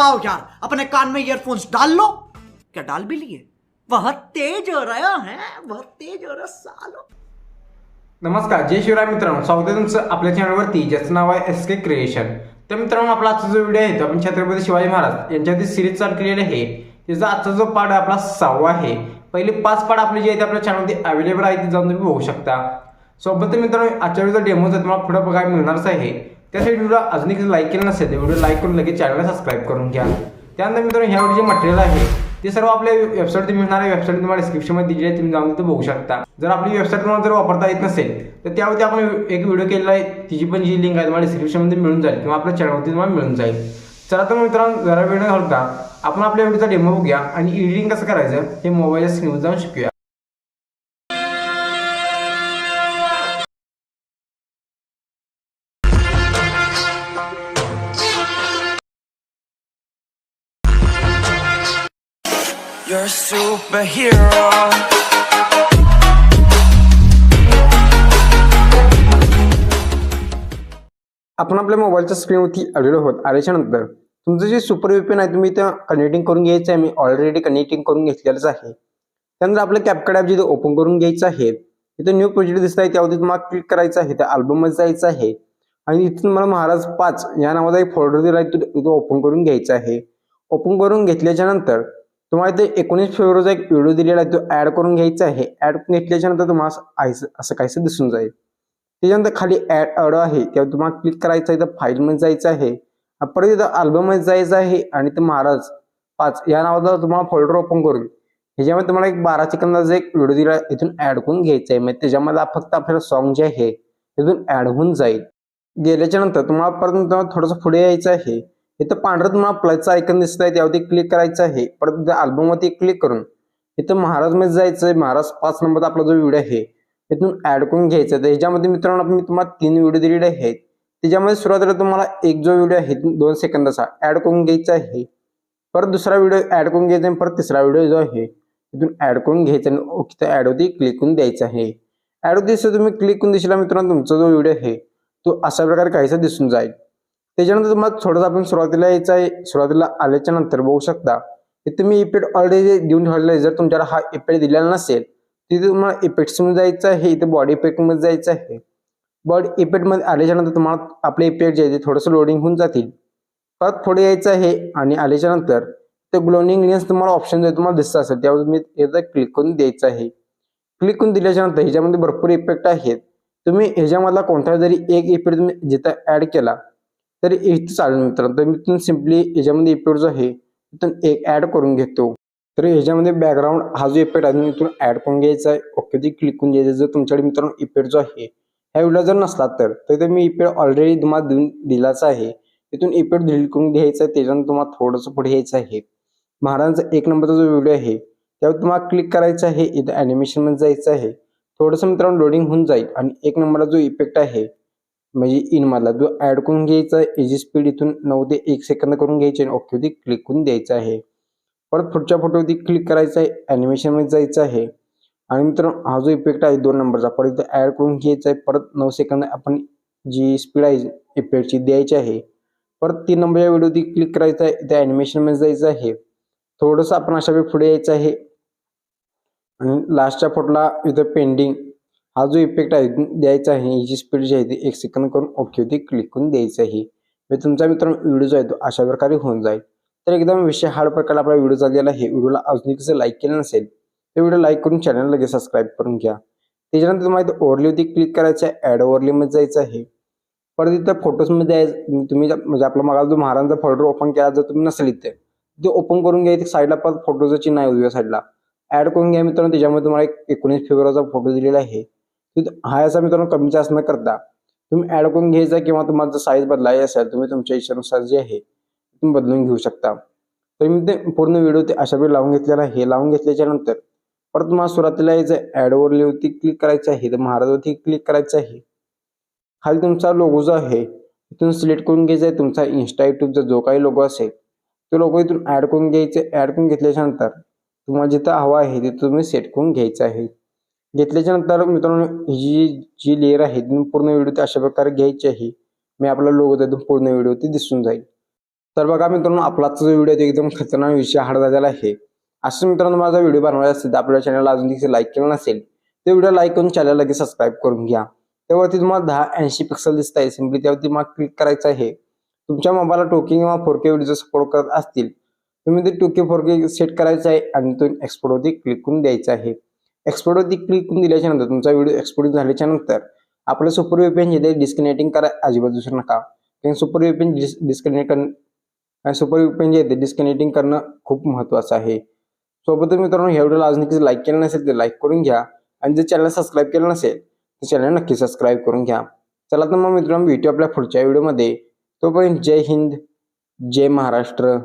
आओ यार अपने कान में ईयरफोन्स डाल लो। क्या डाल भी लिए? बहुत तेज हो रहा है बहुत तेज हो रहा सालो। नमस्कार जय शिवराय मित्रांनो स्वागत आहे तुमचं आपल्या चॅनलवरती ज्याचं नाव आहे एस के क्रिएशन तर मित्रांनो आपला आजचा जो व्हिडिओ आहे तो आपण छत्रपती शिवाजी महाराज यांच्यावरती सिरीज चालू केलेली आहे. त्याचा आजचा जो पार्ट आहे आपला सहावा आहे. पहिले पाच पार्ट आपले जे आहेत आपल्या चॅनलमध्ये अवेलेबल आहे ते जाऊन तुम्ही बघू शकता. सोबत मित्रांनो आजच्या वेळेचा डेमो आहे तुम्हाला पुढे बघायला मिळणारच आहे. त्यासाठी व्हिडिओ अजून एक लाईक केलं नसेल तर व्हिडिओ लाईक करून लगेच चॅनलला सबस्क्राईब करून घ्या. त्यानंतर मित्रांनो ह्या जे मटेरियल आहे ते सर्व आपल्या वेबसाईट मिळणार आहे. वेबसाईट तुम्हाला डिस्क्रिप्शनमध्ये दिली आहे तुम्ही जाऊन तिथे बघू शकता. जर आपली वेबसाईट तुम्हाला जर वापरता येत नसेल तर त्यावरती आपण एक व्हिडिओ केलेला आहे. तिची पण जी लिंक आहे तुम्हाला डिस्क्रिप्शनमध्ये मिळून जाईल किंवा आपल्या चॅनलवरती तुम्हाला मिळून जाईल. चला तर मित्रांनो जरा वेळ घालता आपण आपल्या व्हिडिओचा डेमो बघूया आणि एडिटिंग कसं करायचं हे मोबाईलच्या स्क्रीनवर जाऊन शिकूया. You're a superhero. आपण आपल्या मोबाईलच्या स्क्रीनवरती आलेलो आहोत. आल्याच्यानंतर तुमचं जे सुपर व्हीपीएन आहे तुम्ही ते कनेक्टिंग करून घ्यायचं आहे. मी ऑलरेडी कनेक्टिंग करून घेतलेलंच आहे. त्यानंतर आपलं कॅपकट ॲप जिथे ओपन करून घ्यायचं आहे इथं न्यू प्रोजेक्ट दिसत आहे. त्यावरती तुम्हाला क्लिक करायचं आहे. त्या अल्बममध्ये जायचं आहे. आणि इथून तुम्हाला महाराज पाच या नावाचा एक फोल्डर दिला आहे. तो ओपन करून घ्यायचा आहे. ओपन करून घेतल्याच्या नंतर तुम्हाला इथे एकोणीस फेब्रुवारीचा एक व्हिडिओ दिलेला आहे तो ऍड करून घ्यायचा आहे. ऍड घेतल्याच्या नंतर तुम्हाला असं असं काहीसं दिसून जाईल. त्याच्यानंतर खाली ऍड ॲड आहे. त्यावर तुम्हाला क्लिक करायचं आहे तर फाईलमध्ये जायचं आहे. परत इथं अल्बममध्ये जायचं आहे आणि ते महाराज पाच या नावाचा तुम्हाला फोल्डर ओपन करून ह्याच्यामध्ये तुम्हाला एक बारा सेकंदाचा एक व्हिडिओ दिला इथून ऍड करून घ्यायचा आहे. म्हणजे त्याच्यामध्ये फक्त आपल्याला सॉन्ग जे आहे इथून ऍड होऊन जाईल. गेल्याच्यानंतर तुम्हाला परत तुम्हाला थोडंसं पुढे यायचं आहे. इथं पांढरं तुम्हाला प्लसचा आयकन दिसत आहे त्यावरती क्लिक करायचं आहे. परत अल्बमवरती क्लिक करून इथं महाराजमध्ये जायचं आहे महाराज पाच नंबरचा आपला जो व्हिडिओ आहे इथून ऍड करून घ्यायचा आहे. तर ह्याच्यामध्ये मित्रांनो मी तुम्हाला तीन व्हिडिओ दिलेले आहेत. त्याच्यामध्ये सुरुवातीला तुम्हाला एक जो व्हिडिओ आहे दोन सेकंदाचा ऍड करून घ्यायचा आहे. परत दुसरा व्हिडिओ ऍड करून घ्यायचा आहे परत तिसरा व्हिडिओ जो आहे तिथून ऍड करून घ्यायचा आणि ओके ऍड होती क्लिक करून द्यायचा आहे. ऍड होती तुम्ही क्लिक करून दिसला मित्रांनो तुमचा जो व्हिडिओ आहे तो अशा प्रकारे काहीसा दिसून जाईल. त्याच्यानंतर तुम्हाला थोडंसं आपण सुरुवातीला यायचं आहे. सुरुवातीला आल्याच्यानंतर बघू शकता की तुम्ही इफेक्ट ऑलरेडी देऊन ठेवलेला आहे जर तुमच्याला हा इफेक्ट दिलेला नसेल तिथे तुम्हाला इफेक्ट्समध्ये जायचं आहे इथे बॉडी इफेक्टमध्ये जायचं आहे. बॉडी इफेक्टमध्ये आल्याच्यानंतर तुम्हाला आपले इफेक्ट जे आहे ते थोडंसं लोडिंग होऊन जातील. परत पुढे यायचं आहे आणि आल्याच्यानंतर ते ग्लोनिंग लेन्स तुम्हाला ऑप्शन जे तुम्हाला दिसत असेल त्यावर तुम्ही याचा क्लिक करून द्यायचं आहे. क्लिक करून दिल्याच्या नंतर ह्याच्यामध्ये भरपूर इफेक्ट आहेत. तुम्ही ह्याच्यामधला कोणता जरी एक इफेक्ट तुम्ही जिथं ऍड केला तरी इथं चालेल मित्रांनो. तर मी इथून सिम्पली ह्याच्यामध्ये इफेक्ट जो आहे इथून एक ॲड करून घेतो. तर ह्याच्यामध्ये बॅकग्राऊंड हा जो इफेक्ट आहे इथून ॲड करून घ्यायचा आहे. ओके ती क्लिक करून घ्यायचं जर तुमच्याकडे मित्रांनो इफेक्ट जो आहे ह्या व्हिडिओ जर नसला तर तर मी इफेक्ट ऑलरेडी तुम्हाला देऊन दिलाच आहे. तिथून इफेक्ट डिलीट करून घ्यायचा आहे. त्याच्यानंतर तुम्हाला थोडंसं पुढे यायचं आहे. महाराजांचा एक नंबरचा जो व्हिडिओ आहे त्यावर तुम्हाला क्लिक करायचं आहे. इथं ॲनिमेशनमध्ये जायचं आहे. थोडंसं मित्रांनो लोडिंग होऊन जाईल. आणि एक नंबरला जो इफेक्ट आहे म्हणजे इनमधला जो ॲड करून घ्यायचा आहे स्पीड इथून नऊ ते एक सेकंद करून घ्यायची आणि ओकेवरती क्लिक करून द्यायचं आहे. परत पुढच्या फोटोवरती क्लिक करायचं आहे ॲनिमेशनमध्ये जायचं आहे. आणि मित्रांनो हा जो इफेक्ट आहे दोन नंबरचा परत इथं ॲड करून घ्यायचा आहे परत नऊ सेकंद आपण जी स्पीड आहे इफेक्टची द्यायची आहे. परत तीन नंबरच्या व्हिडिओवरती क्लिक करायचं आहे इथे ॲनिमेशनमध्ये जायचं आहे. थोडंसं आपण अशा वेळी पुढे यायचं आहे. आणि लास्टच्या फोटोला इथं पेंडिंग हा जो इफेक्ट आहे द्यायचा आहे याची स्पीड जी आहे ती एक सेकंद करून ओके होती क्लिक करून द्यायचं आहे. मी तुमचा मित्रांनो व्हिडिओ जो आहे तो अशा प्रकारे होऊन जाईल. तर एकदम विषय हार्ड प्रकारे आपला व्हिडिओ झालेला आहे. व्हिडिओला अजून कसं लाईक केलं नसेल तर व्हिडिओ लाईक करून चॅनल लगेच सबस्क्राईब करून घ्या. त्याच्यानंतर तुम्हाला इथं होती क्लिक करायचं आहे. ॲड ओवरलीमध्ये जायचं आहे. परत इथं फोटोजमध्ये जायचं तुम्ही जर- म्हणजे आपला मागा जो महाराजांचा फोल्डर ओपन केला जर तुम्ही नसेल इथे ते ओपन करून घ्या. इथे साईडला परत फोटोचं चिन्ह आहे उजव्या साईडला ॲड करून घ्या मित्रांनो. त्याच्यामध्ये तुम्हाला एक एकोणीस फेब्रुवारीचा फोटो दिलेला आहे. हा याचा मित्रांनो कमी जास्त न करता तुम्ही ऍड करून घ्यायचा किंवा तुम्हाला जर साईज बदलायची असेल तुम्ही तुमच्या इच्छेनुसार जे आहे तुम्ही बदलून घेऊ शकता. तर मी ते पूर्ण व्हिडिओ ते अशा वेळी लावून घेतलेला आहे. हे लावून घेतल्याच्या नंतर परत तुम्हाला सुरुवातीला यायचं ऍड वरती क्लिक करायचं आहे. तर महाराजवरती क्लिक करायचं आहे. खाली तुमचा लोगो जो आहे इथून सिलेक्ट करून घ्यायचा आहे. तुमचा इन्स्टा युट्यूबचा जो काही लोगो असेल तो लोगो इथून ऍड करून घ्यायचे ऍड करून घेतल्याच्या नंतर तुम्हाला जिथं हवा आहे तिथं तुम्ही सेट करून घ्यायचं आहे. घेतल्याच्या नंतर मित्रांनो ही जी जी लेअर आहे ती पूर्ण व्हिडिओ अशा प्रकारे घ्यायची आहे. मी आपला लोगो त्यातून पूर्ण व्हिडिओ ती दिसून जाईल. तर बघा मित्रांनो आपलाच जो व्हिडिओ आहे एकदम खतरनाक विषय हाड झालेला आहे. असं मित्रांनो माझा व्हिडिओ बनवायचा असेल तर आपल्या चॅनलला अजून देखील लाईक केलं नसेल ते व्हिडिओ लाईक करून चॅनल लगेच सबस्क्राईब करून घ्या. त्यावरती तुम्हाला दहा ऐंशी पिक्सल दिसत आहे सिम्पली त्यावरती मला क्लिक करायचं आहे. तुमच्या मोबाईलला टोके किंवा फोर के व्हिडिओ सपोर्ट करत असतील तुम्ही ते टोके फोर के सेट करायचं आहे आणि तो एक्सपोर्टवरती क्लिक करून द्यायचं आहे. एक्सपोर्टवरती क्लिक करून दिल्याच्या नंतर तुमचा व्हिडिओ एक्सपोर्ट झाल्याच्यानंतर आपलं सुपर वेपेन जे डिस्कनेक्टिंग करा अजिबात विसरू नका. कारण सुपर वेपेन डिस्कनेक्ट करणं सुपर वेपेन जे आहे ते डिस्कनेक्टिंग करणं खूप महत्त्वाचं आहे. सोबतच मित्रांनो ह्या व्हिडिओला अजून नक्कीच लाईक केलं नसेल तर लाईक करून घ्या. आणि जर चॅनल सबस्क्राईब केलं नसेल तर चॅनल नक्की सबस्क्राईब करून घ्या. चला तर मग मित्रांनो भेटू आपल्या पुढच्या व्हिडिओमध्ये तोपर्यंत जय हिंद जय महाराष्ट्र.